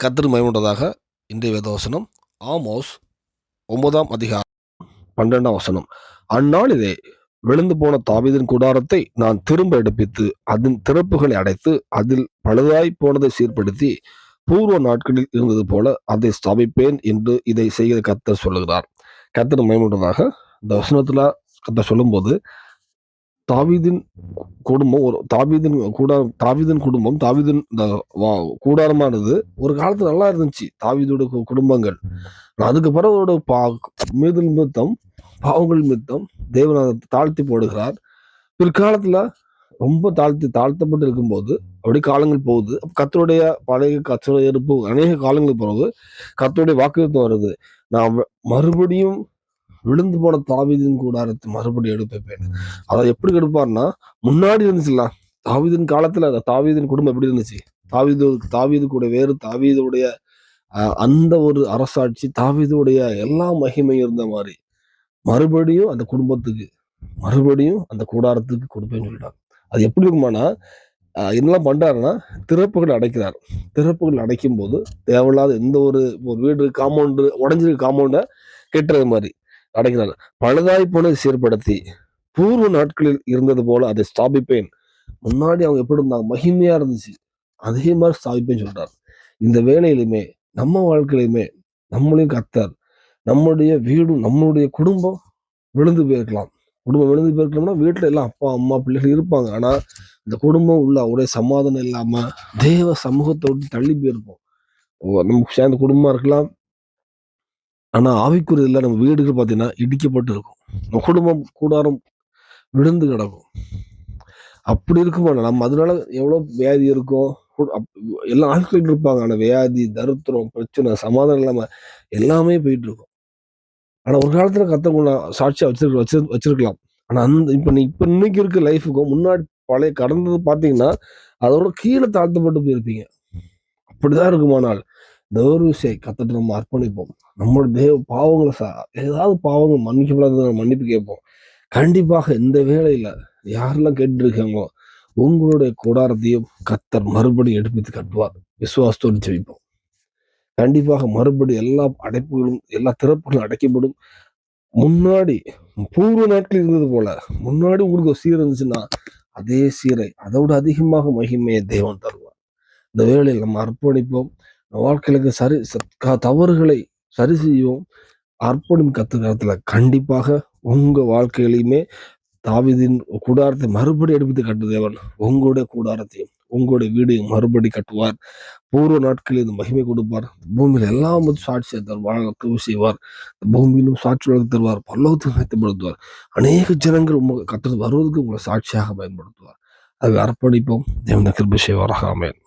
கர்த்தர் மயமுண்டதாக இன்றைய வேதவசனம் ஆமோஸ் ஒன்பதாம் அதிகாரம் பன்னெண்டாம் வசனம். அந்நாளிலே விழுந்து போன தாவீதின் கூடாரத்தை நான் திரும்ப எடுப்பித்து அதன் திறப்புகளை அடைத்து அதில் பழுதாய் போனதை சீர்படுத்தி பூர்வ நாட்களில் இருந்தது போல அதை ஸ்தாபிப்பேன் என்று இதை செய்கிற கத்தர் சொல்லுகிறார். கர்த்தர் மயமுண்டதாக இந்த வசனத்துல கர்த்தர் சொல்லும்போது தாவீதின் குடும்பம் ஒரு தாவீதின் கூடாரம் தாவீதின் குடும்பம் தாவீதின் இந்த வா- கூடாரமானது ஒரு காலத்துல நல்லா இருந்துச்சு. தாவீதோட குடும்பங்கள். ஆனா அதுக்கு பிறகு அவரோட பா மீது நிமித்தம் பாவங்கள் நிமித்தம் தேவன் தாழ்த்தி போடுகிறார். பிற்காலத்துல ரொம்ப தாழ்த்தி தாழ்த்தப்பட்டு இருக்கும்போது அப்படி காலங்கள் போகுது. கத்தருடைய பழைய கத்தருடைய இருப்பு அநேக காலங்கள் பிறகு கத்தருடைய வாக்குத்தம் வருது. நான் மறுபடியும் விழுந்து போன தாவிதின் கூடாரத்தை மறுபடியும் எடுப்பேன் அதை எப்படி எடுப்பாருன்னா முன்னாடி இருந்துச்சுல்ல தாவிதின் காலத்துல அந்த தாவீதின் குடும்பம் எப்படி இருந்துச்சு? தாவிது தாவிது கூட வேறு தாவிதுடைய அந்த ஒரு அரசாட்சி தாவிதுடைய எல்லா மகிமையும் இருந்த மாதிரி. மறுபடியும் அந்த குடும்பத்துக்கு மறுபடியும் அந்த கூடாரத்துக்கு கொடுப்பேன்னு சொல்லிட்டாங்க. அது எப்படி இருக்குமானா என்னெல்லாம் பண்ணுறாருன்னா திறப்புகள் அடைக்கிறார். திறப்புகள் அடைக்கும் போது தேவையில்லாத எந்த ஒரு ஒரு வீடு காம்பவுண்டு உடஞ்சிருக்க காம்பவுண்டை கெட்டுறது மாதிரி. அடைக்கிறார் பழுதாய் போனதை சீர்படுத்தி பூர்வ நாட்களில் இருந்தது போல அதை ஸ்தாபிப்பேன். முன்னாடி அவங்க எப்படி இருந்தாங்க? மகிமையா இருந்துச்சு. அதே மாதிரி ஸ்தாபிப்பேன்னு சொல்றாரு. இந்த வேலையிலுமே நம்ம வாழ்க்கையிலுமே நம்மளையும் கத்தார் நம்முடைய வீடும் நம்மளுடைய குடும்பம் விழுந்து போயிருக்கலாம். குடும்பம் விழுந்து போயிருக்கலாம்னா வீட்டுல எல்லாம் அப்பா அம்மா பிள்ளைகள் இருப்பாங்க. ஆனா இந்த குடும்பம் உள்ள ஒரே சமாதானம் இல்லாம தேவ சமூகத்தை விட்டு தள்ளி போயிருப்போம். நம்ம சேர்ந்த குடும்பமா இருக்கலாம். ஆனால் ஆவிக்குரிய நம்ம வீடுகள் பார்த்தீங்கன்னா இடிக்கப்பட்டு இருக்கும். நம்ம குடும்பம் கூடாரம் விழுந்து கிடக்கும். அப்படி இருக்குமா? நம்ம அதனால எவ்வளோ வியாதி இருக்கும் எல்லா ஆட்கள் இருப்பாங்க. ஆனால் வியாதி தருத்திரம் பிரச்சனை சமாதானம் இல்லாமல் எல்லாமே போயிட்டு இருக்கும் ஆனால் ஒரு காலத்தில் கத்தவங்க சாட்சியாக வச்சிருக்க வச்சு வச்சிருக்கலாம். ஆனால் அந்த இப்போ நீ இப்போ இன்னைக்கு இருக்க லைஃபுக்கும் முன்னாடி பழைய கடந்தது பார்த்தீங்கன்னா அதோட கீழே தாழ்த்தப்பட்டு போயிருப்பீங்க. அப்படிதான் இருக்குமானால் இந்த ஒரு கத்துட்டு நம்ம அர்ப்பணிப்போம். நம்மளோட தேவ பாவங்களை சா- ஏதாவது பாவங்கள் மன்னிக்கப்படாத மன்னிப்பு கேட்போம். கண்டிப்பாக இந்த வேளையில யாரெல்லாம் கேட்டுருக்காங்களோ உங்களுடைய கூடாரத்தையும் கத்தர் மறுபடியும் எடுப்பித்து கட்டுவார். விசுவாசத்தோடு ஜெயிப்போம் கண்டிப்பாக மறுபடியும் எல்லா அடைப்புகளும் எல்லா திறப்புகளும் அடைக்கப்படும். முன்னாடி பூர்வ நாட்கள் இருந்தது போல முன்னாடி உங்களுக்கு ஒரு சீர் இருந்துச்சுன்னா அதே சீரை அதோட அதிகமாக மகிமையை தேவன் தருவார். இந்த வேலையில் நம்ம அர்ப்பணிப்போம். வாழ்க்கையிலுக்கு சரி ச- தவறுகளை சரி செய்வோம் அர்ப்பணம் கத்துக்கிறதுல கண்டிப்பாக உங்க வாழ்க்கையிலையுமே தாவிதின் கூடாரத்தை மறுபடி எடுப்பித்து கட்டுதேவன் உங்களுடைய கூடாரத்தையும் உங்களுடைய வீடையும் மறுபடி கட்டுவார். பூர்வ நாட்களில் இந்த மகிமை கொடுப்பார். பூமியில் எல்லாம் சாட்சியை தருவார் கிருபை செய்வார். பூமியிலும் சாட்சி வழக்கு தருவார் பல்லவத்தை பயன்படுத்துவார் அநேக ஜனங்கள் உங்களுக்கு கற்று வருவதற்கு உங்களை சாட்சியாக பயன்படுத்துவார். அது அர்ப்பணிப்போம். தேவன கிருபி செய்வாராக. அமையன்